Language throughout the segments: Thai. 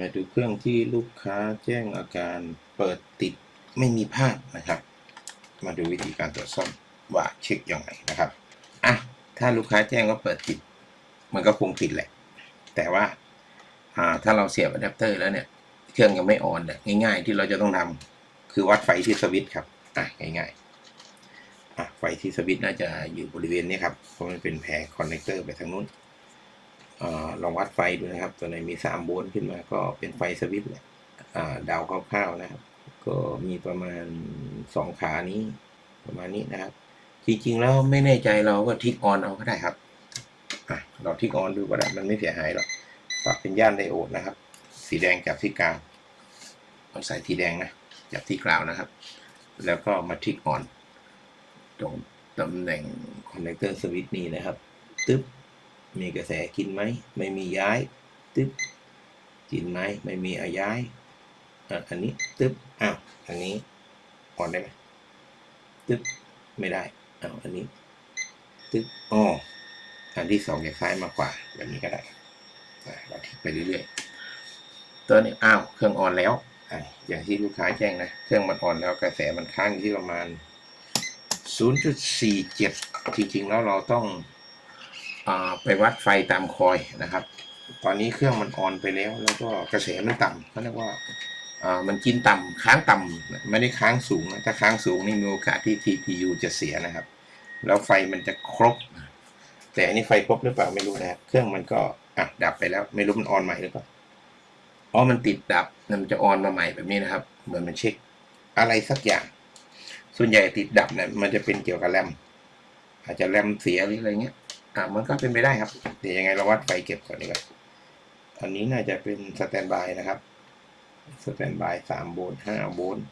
มาดูเครื่องที่ลูกค้าแจ้งอาการเปิดติดไม่มีภาพนะครับ มาดูวิธีการตรวจสอบว่าเช็คยังไงนะครับอะถ้าลูกค้าแจ้งว่าเปิดติด มันก็คงติดแหละ แต่ว่าอ่าถ้าเราเสียบอะแดปเตอร์แล้วเนี่ย เครื่องยังไม่ออนเนี่ยง่ายๆ ที่เราจะต้องทำคือวัดไฟที่สวิตช์ครับอะง่ายๆอะไฟที่สวิตช์น่าจะอยู่บริเวณนี้ครับเพราะมันเป็นแผงคอนเนคเตอร์ไปทางนู้น ลองวัดไฟดูนะครับ ตัวไหนมีสามโวลต์ขึ้นมาก็เป็นไฟสวิตช์แหละอ่าเดาคร่าวๆนะครับ ก็มีประมาณสองขานี้ประมาณนี้นะครับ จริงๆแล้วไม่แน่ใจเราก็ทิกออนเอาก็ได้ครับเราทิกออนดูก็ได้มันไม่เสียหายหรอกปรับเป็นย่านไดโอดนะครับ สีแดงจับที่กลางเอาใส่ทีแดงนะจับที่กลางนะครับ แล้วก็มาทิกออนตรงตำแหน่งคอนเนคเตอร์สวิตช์นี้นะครับตึ๊บ มีกระแสกินไหม ไม่มีย้ายตึ๊บกินไหม ไม่มีอาย้ายอันนี้ตึ๊บอ้าวอันนี้อ่อนได้ไหมตึ๊บไม่ได้อ้าวอันนี้ตึ๊บอ๋ออันที่สองจากซ้ายมาขวาแบบนี้ก็ได้เราทิ้งไปเรื่อยๆตัวนี้อ้าวเครื่องอ่อนแล้วอย่างที่ลูกค้าแจ้งนะเครื่องมันอ่อนแล้วกระแสมันค้างที่ประมาณ 0.47 จริงๆ แล้วเราต้อง ไปวัดไฟตามคอยนะครับ ตอนนี้เครื่องมันออนไปแล้ว แล้วก็กระแสมันต่ำเขาเรียกว่าอ่ามันกินต่ำค้างต่ำไม่ได้ค้างสูงนะถ้าค้างสูงนี่มีโอกาสที่ TPU จะเสียนะครับ แล้วไฟมันจะครบ แต่อันนี้ไฟครบหรือเปล่าไม่รู้นะครับเครื่องมันก็อะดับไปแล้ว ไม่รู้มันออนใหม่หรือเปล่าอ๋อมันติดดับมันจะออนมาใหม่แบบนี้นะครับ เหมือนมันเช็คอะไรสักอย่าง ส่วนใหญ่ติดดับเนี่ยมันจะเป็นเกี่ยวกับแรมอาจจะแรมเสียหรืออะไรเงี้ย อ่ามันก็เป็นไปได้ครับ เดี๋ยวยังไงเราวัดไฟเก็บก่อนดีกว่าอันนี้น่าจะเป็นสแตนบายนะครับสแตนบายสามโวลต์ห้าโวลต์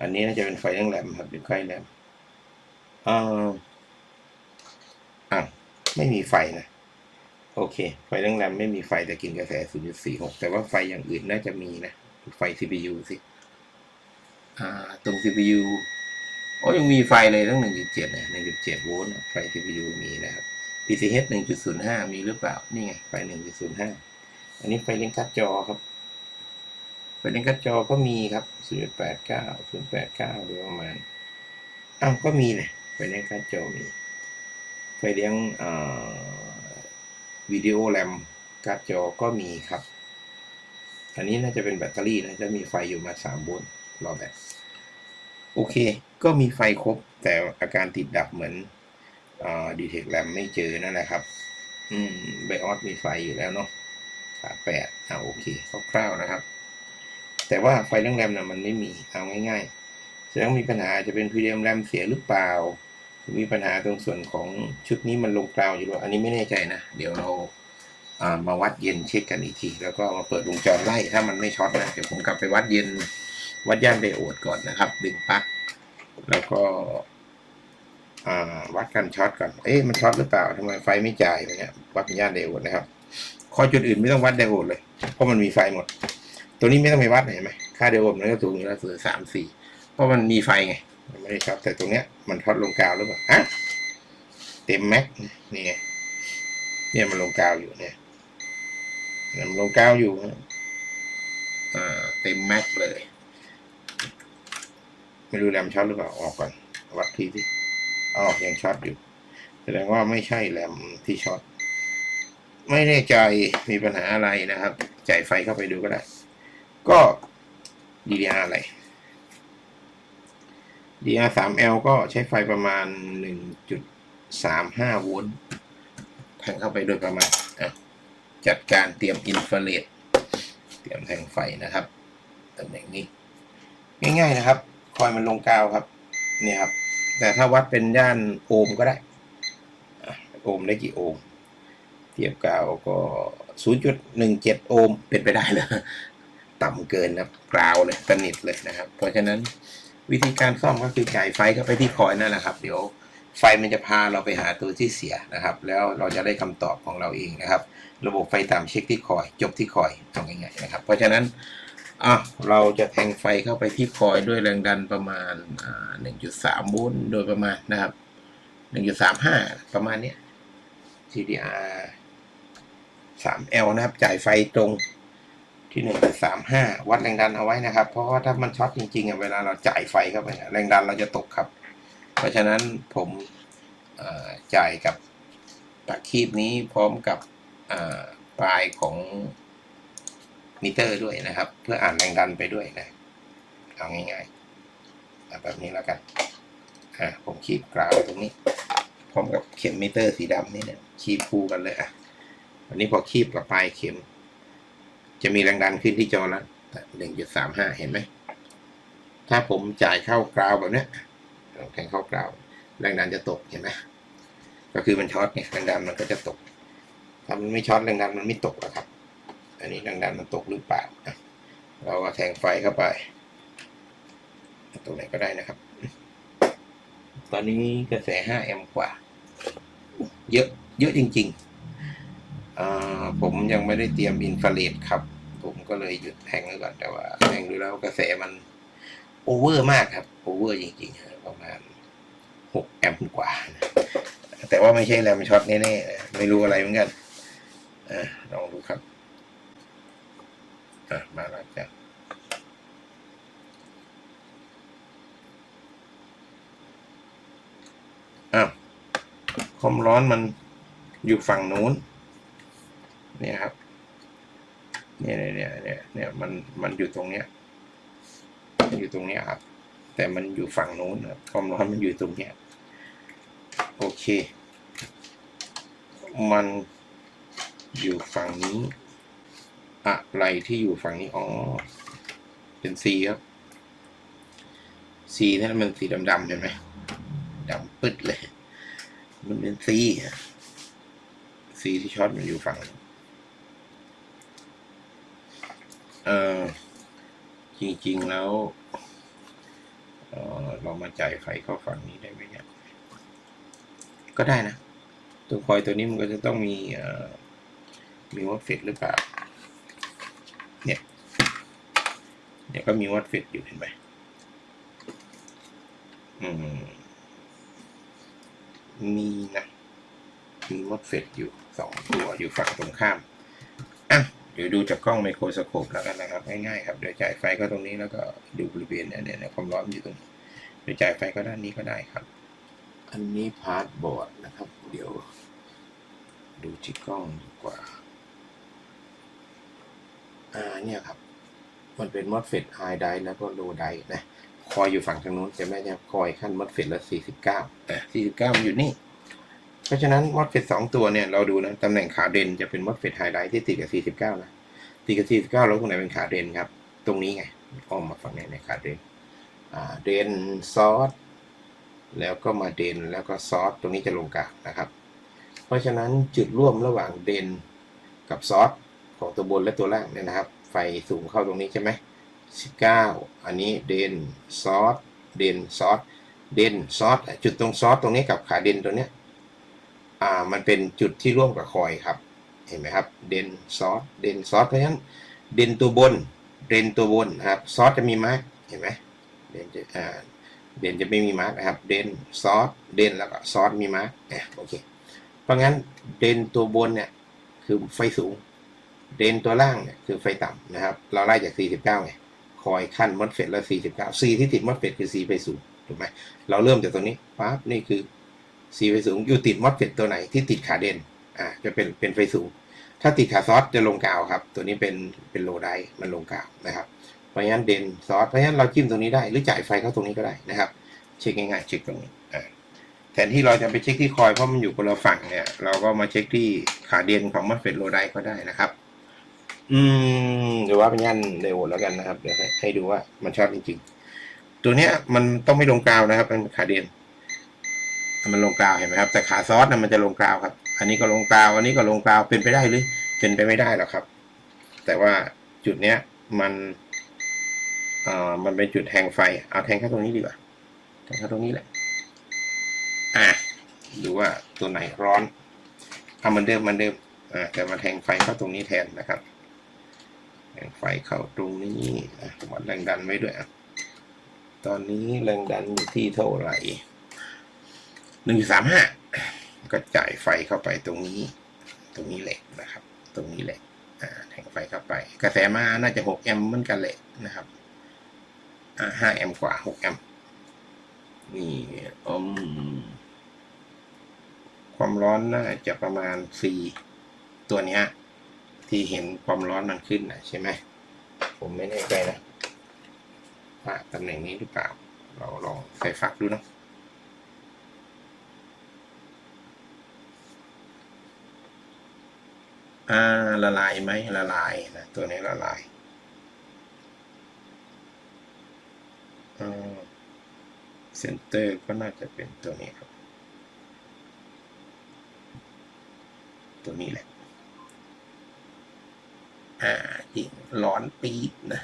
อันนี้น่าจะเป็นไฟเรื่องแรมครับเป็นไฟแรมอ่าอะไม่มีไฟนะ โอเค ไฟเรื่องแรมไม่มีไฟแต่กินกระแส0.46แต่ว่าไฟอย่างอื่นน่าจะมีนะ ไฟ CPU สิอ่าตรง CPU โอ้ยังมีไฟเลยตั้ง1.7เจ็ดนี่ย1.7โวลต์ไฟ CPU มีนะครับ PCH 1.05 มีหรือเปล่า นี่ไง ไฟ 1.05 อันนี้ไฟเลี้ยงการ์ดจอครับ ไฟเลี้ยงการ์ดจอก็มีครับ 0.89 0.89หรือประมาณอ้าวก็มีเลยไฟเลี้ยงการ์ดจอมี ไฟเลี้ยงวิดีโอแรมการ์ดจอก็มีครับ อันนี้น่าจะเป็นแบตเตอรี่นะ จะมีไฟอยู่มา 3 โวลต์รอแบตโอเค ก็มีไฟครบ แต่อาการติดดับเหมือน ดีเทคแรมไม่เจอนั่นแหละครับ อืมไบออสมีไฟอยู่แล้วเนาะขาแปดอ่าโอเคคร่าวๆนะครับ แต่ว่าไฟเรื่องแรมนะมันไม่มีเอาง่ายๆแสดงมีปัญหาจะเป็นพีเดียมแรมเสียหรือเปล่า มีปัญหาตรงส่วนของชุดนี้มันลงกราวอยู่ด้วยอันนี้ไม่แน่ใจนะ เดี๋ยวเราอ่ามาวัดเย็นเช็คกันอีกที แล้วก็มาเปิดวงจรไล่ถ้ามันไม่ช็อตนะ เดี๋ยวผมกลับไปวัดเย็นวัดย่านไดโอดก่อนนะครับ ดึงปลั๊กแล้วก็ วัดกันช็อตก่อน เอ๊ะมันช็อตหรือเปล่าทำไมไฟไม่จ่ายอย่างเงี้ยวัดเป็นย่านไดโอดนะครับคอยจุดอื่นไม่ต้องวัดไดโอดเลย เพราะมันมีไฟหมด ตัวนี้ไม่ต้องไปวัดเห็นไหมค่าไดโอดมันก็สูงอยู่แล้วสูงสามสี่เพราะมันมีไฟไงมันไม่ได้ช็อตแต่ตรงเนี้ยมันช็อตลงกาวหรือเปล่าฮะเต็มแม็กนี่ไงเนี่ยมันลงกาวอยู่เนี่ยมันลงกาวอยู่อ่าเต็มแม็กเลย ไม่รู้แรมช็อตหรือเปล่าออกก่อนวัดทีที่ ออกยังช็อตอยู่ แสดงว่าไม่ใช่แรมที่ช็อต ไม่แน่ใจมีปัญหาอะไรนะครับ จ่ายไฟเข้าไปดูก็ได้ ก็ DDR อะไร DR 3 L ก็ใช้ไฟประมาณ 1.35 โวลต์แทงเข้าไปโดยประมาณ จัดการเตรียมอินฟราเรดเตรียมแทงไฟนะครับตำแหน่งนี้ ง่ายๆนะครับ คอยมันลงกาวครับเนี่ยครับ แต่ถ้าวัดเป็นย่านโอห์มก็ได้โอห์มได้กี่โอห์มเทียบกาวก็0.17โอห์มเป็นไปได้เลยต่ำเกินนะกราวเลยสนิทเลยนะครับ เพราะฉะนั้นวิธีการซ่อมก็คือจ่ายไฟเข้าไปที่คอยนั่นแหละครับ เดี๋ยวไฟมันจะพาเราไปหาตัวที่เสียนะครับ แล้วเราจะได้คำตอบของเราเองนะครับ ระบบไฟต่ำเช็คที่คอย จบที่คอยทำง่ายๆนะครับ เพราะฉะนั้น อะเราจะแทงไฟเข้าไปที่คอยด้วยแรงดันประมาณ1.3โวลต์โดยประมาณนะครับ 1.35 ประมาณนี้ย GDR 3L นะครับ จ่ายไฟตรงที่หนึ่งเป็นสามห้าวัดแรงดันเอาไว้นะครับ เพราะว่าถ้ามันช็อตจริงๆอะเวลาเราจ่ายไฟเข้าไปแรงดันเราจะตกครับ เพราะฉะนั้นผมจ่ายกับปากคีบนี้พร้อมกับปลายของ มิเตอร์ด้วยนะครับ เพื่ออ่านแรงดันไปด้วยนะเอาง่ายๆแบบนี้แล้วกันอ่าผมคีบกราวตรงนี้พร้อมกับเข็มมิเตอร์สีดำนี่เนี่ยคีบคู่กันเลยอะอันนี้พอคีบกับปลายเข็ม จะมีแรงดันขึ้นที่จอล้วหนึ่งจุดสามห้าเห็นไหมถ้าผมจ่ายเข้ากราวแบบเนี้ยแทงเข้ากราว แรงดันจะตกเห็นไหมก็คือมันช็อตเนี่ยแรงดันมันก็จะตกถ้ามันไม่ช็อตแรงดันมันไม่ตกหรอกครับ อันนี้แรงดันมันตกหรือเปล่าอะเราก็แทงไฟเข้าไป ตรงไหนก็ได้นะครับ ตอนนี้กระแส 5 แอมป์กว่า เยอะเยอะจริงๆ ผมยังไม่ได้เตรียมอินฟราเรดครับ ผมก็เลยหยุดแทงไว้ก่อนแต่ว่าแทงดูแล้วกระแสมันโอเวอร์มากครับ โอเวอร์จริงๆ ประมาณ 6 แอมป์กว่านะแต่ว่าไม่ใช่แรมช็อตแน่ๆ ไม่รู้อะไรเหมือนกันอ่าลองดูครับ อะมาแล้วจ้ะอ้าวความร้อนมันอยู่ฝั่งนู้น เนี่ยครับเนี่ยเนี่ยเนี่ยเนี่ยเนี่ยมันมันอยู่ตรงเนี้ยอยู่ตรงเนี้ยครับ แต่มันอยู่ฝั่งนู้นครับความร้อนมันอยู่ตรงเนี้ยโอเค มันอยู่ฝั่งนี้ อะไรที่อยู่ฝั่งนี้ อ๋อ เป็น C ครับ C นั่นมันสีดำๆเห็นไหมดำปึ๊ดเลย มันเป็น C C ที่ช็อตมันอยู่ฝั่ง เออจริง ๆ แล้วเออเรามาจ่ายไฟเข้าฝั่งนี้ได้ไหมเนี่ย ก็ได้นะ ตัวคอยตัวนี้มันก็จะต้องมีเอ่อมีวัดเฟดหรือเปล่า เนี่ย เนี่ยก็มีวัดเฟดอยู่เห็นไหมอืมมีนะ มีวัดเฟดอยู่สองตัวอยู่ฝั่งตรงข้ามอะเดี๋ยวดูจากกล้องไมโครสโคปแล้วกันนะครับ ง่ายๆครับเดี๋ยวจ่ายไฟก็ตรงนี้แล้วก็ดูบริเวณเนี่ยเนี่ยความร้อนอยู่ตรงนี้เดี๋ยวจ่ายไฟก็ด้านนี้ก็ได้ครับ อันนี้พาร์ทบอร์ดนะครับ เดี๋ยว ดูที่กล้องดีกว่า อ่าเนี่ยครับ มันเป็นมอสเฟตไฮไดแล้วก็โลไดนะคอยอยู่ฝั่งทางนู้นจะไม่ใช่คอยขั้นมอสเฟตละสี่สิบเก้าอะสี่สิบเก้ามันอยู่นี่ เพราะฉะนั้นมอสเฟตสองตัวเนี่ยเราดูนะตำแหน่งขาเด่นจะเป็นมอสเฟตไฮไดที่ติดกับสี่สิบเก้านะติดกับสี่สิบเก้าแล้วตรงไหนเป็นขาเด่นครับ ตรงนี้ไงอ้อมมาฝั่งนี้ในขาเด่นอ่าเด่นซอสแล้วก็มาเด่นแล้วก็ซอสตรงนี้จะลงกลางนะครับ เพราะฉะนั้นจุดร่วมระหว่างเด่นกับซอสของตัวบนและตัวล่างเนี่ยนะครับไฟสูงเข้าตรงนี้ใช่ไหมสิบเก้าอันนี้เด่นซอสเด่นซอสเด่นซอสจุดตรงซอสตรงนี้กับขาเด่นตัวเนี้ยอ่ามันเป็นจุดที่ร่วมกับคอยครับเห็นไหมครับเดนซอสเดนซอสเพราะฉะนั้นเดนตัวบนเดนตัวบนนะครับซอสจะมีมาร์กเห็นไหมเดนจะอ่าเดนจะไม่มีมาร์กนะครับเดนซอสเดนแล้วก็ซอสมีมาร์กเนี่ยโอเคเพราะงั้นเดนตัวบนเนี่ยคือไฟสูง เดนตัวล่างเนี่ยคือไฟต่ำนะครับ เราไล่จาก 49ไงคอยขั้นมอสเฟตแล้ว 49 C ที่ติดมอสเฟตคือ C ไฟสูงถูกไหมเราเริ่มจากตรงนี้ปั๊บนี่คือ C ไฟสูงอยู่ติดมอสเฟตตัวไหนที่ติดขาเด่นอ่าจะเป็นเป็นไฟสูง ถ้าติดขาซอสจะลงกาวครับ ตัวนี้เป็นเป็นโลไดมันลงกาวนะครับเพราะงั้นเด่นซอสเพราะงั้นเราจิ้มตรงนี้ได้หรือจ่ายไฟเข้าตรงนี้ก็ได้นะครับ เช็คง่ายๆเช็คตรงนี้อ่าแทนที่เราจะไปเช็คที่คอยเพราะมันอยู่คนละฝั่งเนี่ยเราก็มาเช็คที่ขาเด่นของมอสเฟตโลไดก็ได้นะครับ อืมเดี๋ยวว่าเป็นยันเร็วแล้วกันนะครับ เดี๋ยวให้ดูว่ามันชอตจริงๆ ตัวเนี้ยมันต้องไม่ลงกาวนะครับเป็นขาเด่นมันลงกราวเห็นไหมครับ แต่ขาซอสนะมันจะลงกราวครับ อันนี้ก็ลงกราวอันนี้ก็ลงกราวเป็นไปได้หรือ เป็นไปไม่ได้หรอกครับ แต่ว่าจุดเนี้ยมันเอ่อมันเป็นจุดแทงไฟเอาแทงเข้าตรงนี้ดีกว่าแทงเข้าตรงนี้แหละอะดูว่าตัวไหนร้อนเอาเหมือนเดิมเหมือนเดิมอ่าแต่มาแทงไฟเข้าตรงนี้แทนนะครับ ไฟเข้าตรงนี้วัดแรงดันไว้ด้วย ตอนนี้แรงดันอยู่ที่เท่าไหร่หนึ่งสามห้าก็จ่ายไฟเข้าไปตรงนี้ ตรงนี้แหละนะครับ ตรงนี้แหละอ่าแทงไฟเข้าไป กระแสมาน่าจะหกแอมป์เหมือนกันแหละนะครับห้าแอมป์กว่าหกแอมป์นี่อมความร้อนน่าจะประมาณสี่ตัวเนี้ย ที่เห็นความร้อนมันขึ้นนะใช่ไหมผมไม่แน่ใจนะว่าตำแหน่งนี้หรือเปล่า เราลองใส่ฝักดูเนาะอ่าละลายไหมละลายนะตัวนี้ละลายเซนเตอร์ก็น่าจะเป็นตัวนี้ครับ ตัวนี้แหละ อ่าจริงร้อนปีดนะ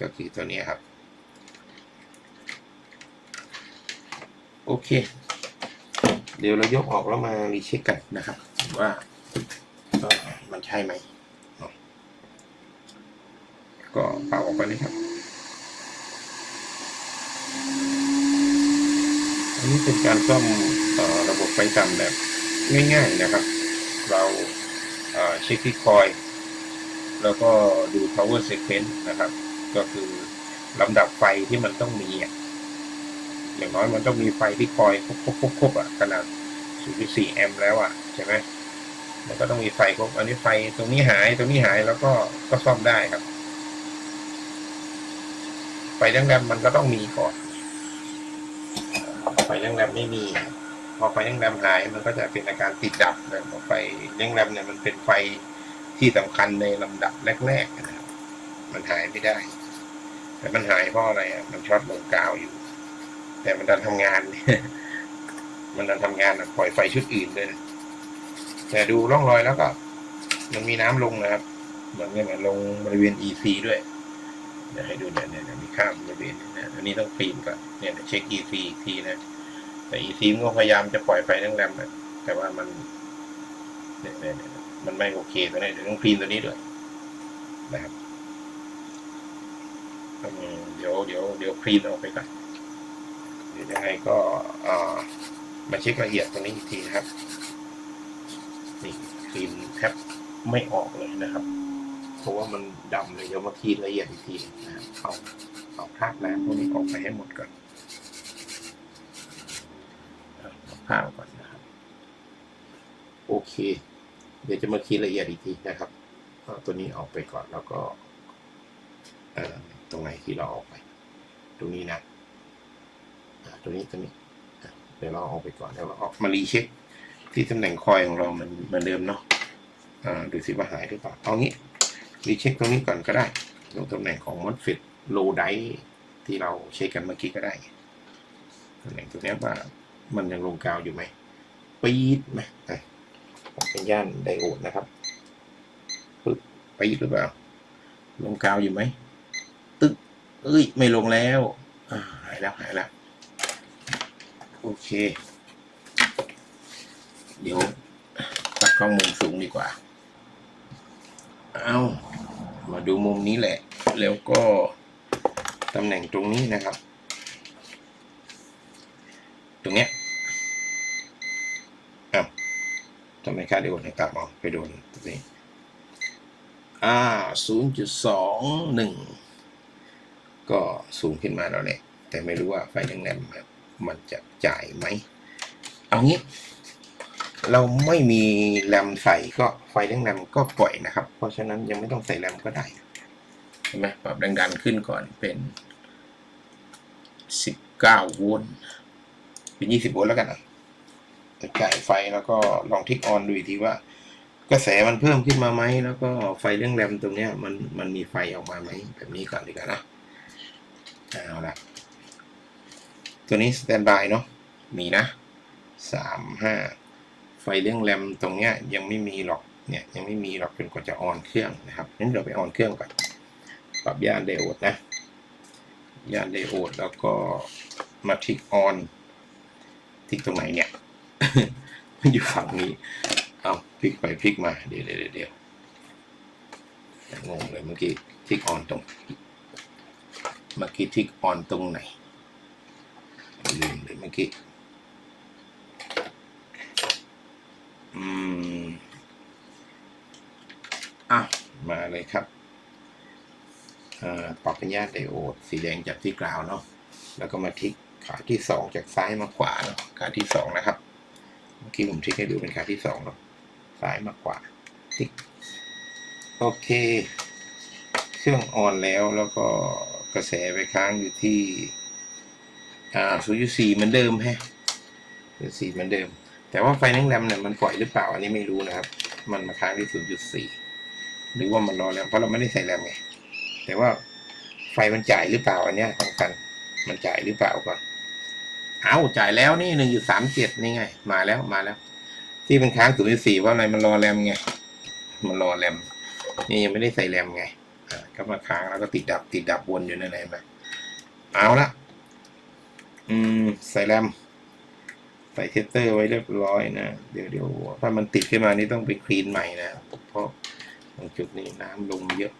ก็คือตัวนี้ครับ โอเค เดี๋ยวเรายกออกแล้วมารีเช็คกันนะครับ ว่ามันใช่ไหม ก็เป่าออกไปเลยครับ อันนี้เป็นการซ่อมระบบไฟต่ำแบบง่ายๆนะครับ เราเช็คที่คอย แล้วก็ดู power sequence นะครับ ก็คือลำดับไฟที่มันต้องมีอะอย่างน้อยมันต้องมีไฟที่คอยครบๆๆอะขนาด 0.4 แอมป์แล้วอะใช่ไหมแล้วก็ต้องมีไฟครบ อันนี้ไฟตรงนี้หายตรงนี้หายแล้วก็ก็ซ่อมได้ครับ ไฟแรงๆมันก็ต้องมีก่อน ไฟแรงๆไม่มี พอไฟแรงๆหายมันก็จะเป็นอาการติดดับเลยพอไฟแรงๆเนี่ยมันเป็นไฟ ที่สำคัญในลำดับแรกๆนะครับ มันหายไม่ได้ แต่มันหายเพราะอะไรอะ มันช็อตลงกาวอยู่ แต่มันดันทำงาน มันดันทำงานปล่อยไฟชุดอื่นเลยนะแต่ดูร่องรอยแล้วก็มันมีน้ำลงนะครับเหมือนเหมือนลงบริเวณ EC ด้วยเดี๋ยวให้ดูเนี่ยเนี่ยมีข้ามบริเวณนี่ยอันนี้ต้องคลีนก่อนเนี่ยเช็ค EC อีกทีนะแต่ EC มันก็พยายามจะปล่อยไฟแรงๆนะแต่ว่ามันเนี่ยเนี่ย มันไม่โอเคตัวนี้เดี๋ยวต้องคลีนตัวนี้ด้วยนะครับเดี๋ยวเดี๋ยวเดี๋ยวคลีนออกไปก่อนเดี๋ยวยังไงก็มาเช็คละเอียดตรงนี้อีกทีนะครับนี่คลีนแทบไม่ออกเลยนะครับเพราะว่ามันดำเลยเดี๋ยวมาคลีนละเอียดอีกทีนะครับเอาเอาคราบน้ำพวกนี้ออกไปให้หมดก่อนเอาผ้าออกก่อนนะครับ โอเค เดี๋ยวจะมาคลีนละเอียดอีกทีนะครับเอาตัวนี้ออกไปก่อนแล้วก็เอ่อตรงไหนที่เราออกไป ตรงนี้นะอ่าตรงนี้ตรงนี้อะเดี๋ยวเราเอาออกไปก่อนแล้วเราออกมารีเช็คที่ตำแหน่งคอยของเรามันเหมือนเดิมเนาะอ่าดูสิว่าหายหรือเปล่าเอางี้รีเช็คตรงนี้ก่อนก็ได้ตรงตำแหน่งของมอสฟิตโลไดที่เราเช็คกันเมื่อกี้ก็ได้ตำแหน่งตรงนี้ว่ามันยังลงกาวอยู่ไหมปี๊ดไหมอะผม เป็นย่านไดโอดนะครับปึ๊บปี๊ดหรือเปล่า ลงกาวอยู่ไหม ตึ๊กเอ้ย ไม่ลงแล้วหายแล้วหายแล้ว โอเค เดี๋ยวตัดกล้องมุมสูงดีกว่า เอามาดูมุมนี้แหละ แล้วก็ตำแหน่งตรงนี้นะครับ ตรงเนี้ยอ้าว ทำไมค่าเดียวให้กลับมาไปโดนตรงนี้อ่าศูนย์จุดสองหนึ่งก็สูงขึ้นมาแล้วแหละแต่ไม่รู้ว่าไฟแรงๆมันจะจ่ายไหม เอางี้ เราไม่มีแรมใส่ก็ไฟแรงแรมก็ปล่อยนะครับ เพราะฉะนั้นยังไม่ต้องใส่แรมก็ได้เห็นไหมปรับแรงดันขึ้นก่อนเป็นสิบเก้าโวลต์เป็นยี่สิบโวลต์แล้วกันนะ จ่ายไฟแล้วก็ลองทิกออนดูอีกทีว่า กระแสมันเพิ่มขึ้นมาไหมแล้วก็ไฟเรื่องแรมตรงเนี้ยมันมันมีไฟออกมาไหมแบบนี้ก่อนดีกว่านะเอาละตัวนี้สแตนบายเนาะมีนะสามห้าไฟเรื่องแรมตรงเนี้ยยังไม่มีหรอกเนี่ยยังไม่มีหรอกจนกว่าจะออนเครื่องนะครับงั้นเราไปออนเครื่องก่อนปรับย่านไดโอดนะย่านไดโอดแล้วก็มาทิกออนทิกตรงไหนเนี่ย มันอยู่ฝั่งนี้ เอาพลิกไปพลิกมา เดี๋ยวเดี๋ยวเดี๋ยวงงเลยเมื่อกี้ทิกออนตรง เมื่อกี้ทิกออนตรงไหนลืมเลยเมื่อกี้ อืม อะ มาเลยครับอ่าปรับปัญญาไดโอด สีแดงจากที่กราวเนาะ แล้วก็มาทิกขาที่สองจากซ้ายมาขวาเนาะ ขาที่สองนะครับ มื่อกี้ผมทิกให้ดูเป็นขาที่สองเนาะซ้ายมาขวาทิกโอเค เครื่องออนแล้วแล้วก็กระแสไปค้างอยู่ที่อ่าศูนย์สี่เหมือนเดิมแฮะศูนย์สี่เหมือนเดิม แต่ว่าไฟแรงแรมเนี่ยมันปล่อยหรือเปล่าอันนี้ไม่รู้นะครับ มันมาค้างที่ศูนย์จุดสี่หรือว่ามันรอแล้วเพราะเราไม่ได้ใส่แรมไงแต่ว่าไฟมันจ่ายหรือเปล่าอันเนี้ยสำคัญมันจ่ายหรือเปล่าก่อน เอาจ่ายแล้วนี่หนึ่งจุดสามเจ็ดนี่ไง มาแล้วมาแล้ว ที่เป็นค้างศูนย์สี่ว่าอะไรมันรอแรมไง มันรอแรม นี่ยังไม่ได้ใส่แรมไงก็มาค้างแล้วก็ติดดับติดดับวนอยู่นั่นเองไหมเอาละอืมใส่แรม ใส่เทสเตอร์ไว้เรียบร้อยนะเดี๋ยวเดี๋ยวถ้ามันติดขึ้นมานี่ต้องไปคลีนใหม่นะเพราะตรงจุดนี้น้ำลงเยอะ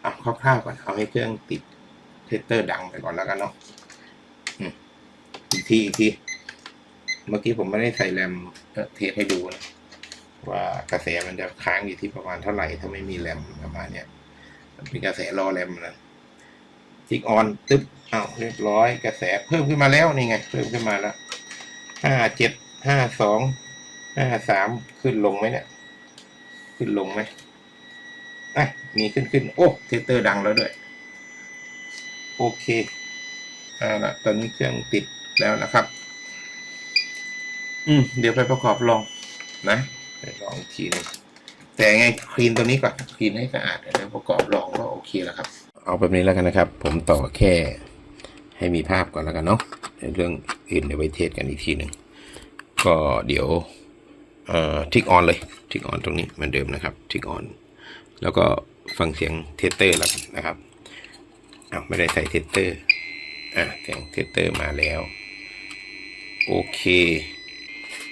เอาคร่าวๆก่อนเอาให้เครื่องติดเทสเตอร์ดังไปก่อนแล้วกันเนาะ ทีอีกทีเมื่อกี้ผมไม่ได้ใส่แรมเทสให้ดูนะว่ากระแสมันจะค้างอยู่ที่ประมาณเท่าไหร่ถ้าไม่มีแรมประมาณเนี้ยมันเป็นกระแสรอแรมนะจิกออนตึ๊บอ้าวเรียบร้อยกระแสเพิ่มขึ้นมาแล้วนี่ไง เพิ่มขึ้นมาแล้วห้าเจ็ดห้าสองห้าสามขึ้นลงไหมเนี่ย ขึ้นลงไหมอะมีขึ้นขึ้นโอ้เทสเตอร์ดังแล้วด้วย โอเคเอาละตอนนี้เครื่องติด แล้วนะครับ อืมเดี๋ยวไปประกอบลองนะไปลองอีกทีหนึงแต่ไงคลีนตัวนี้ก่อนคลีนให้สะอาดแล้วประกอบลองก็โอเคแล้วครับ เอาแบบนี้แล้วกันนะครับ ผมต่อแค่ ให้มีภาพก่อนแล้วกันเนาะเรื่องอื่นเดี๋ยวไปเทสกันอีกทีหนึ่งก็เดี๋ยวเอ่อทิกออนเลยทิกออนตรงนี้เหมือนเดิมนะครับทิกออนแล้วก็ฟังเสียงเทสเตอร์แล้วกันนะครับอ้าวไม่ได้ใส่เทสเตอร์อะเสียงเทสเตอร์มาแล้ว โอเค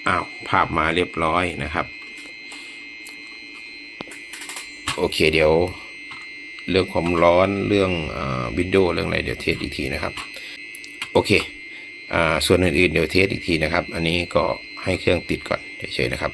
อ้าวภาพมาเรียบร้อยนะครับ โอเคเดี๋ยว เรื่องความร้อนเรื่องวินโดว์เรื่องอะไรเดี๋ยวเทสอีกทีนะครับ โอเคอส่วนอื่นๆเดี๋ยวเทสอีกทีนะครับ อันนี้ก็ให้เครื่องติดก่อนเฉยๆนะครับ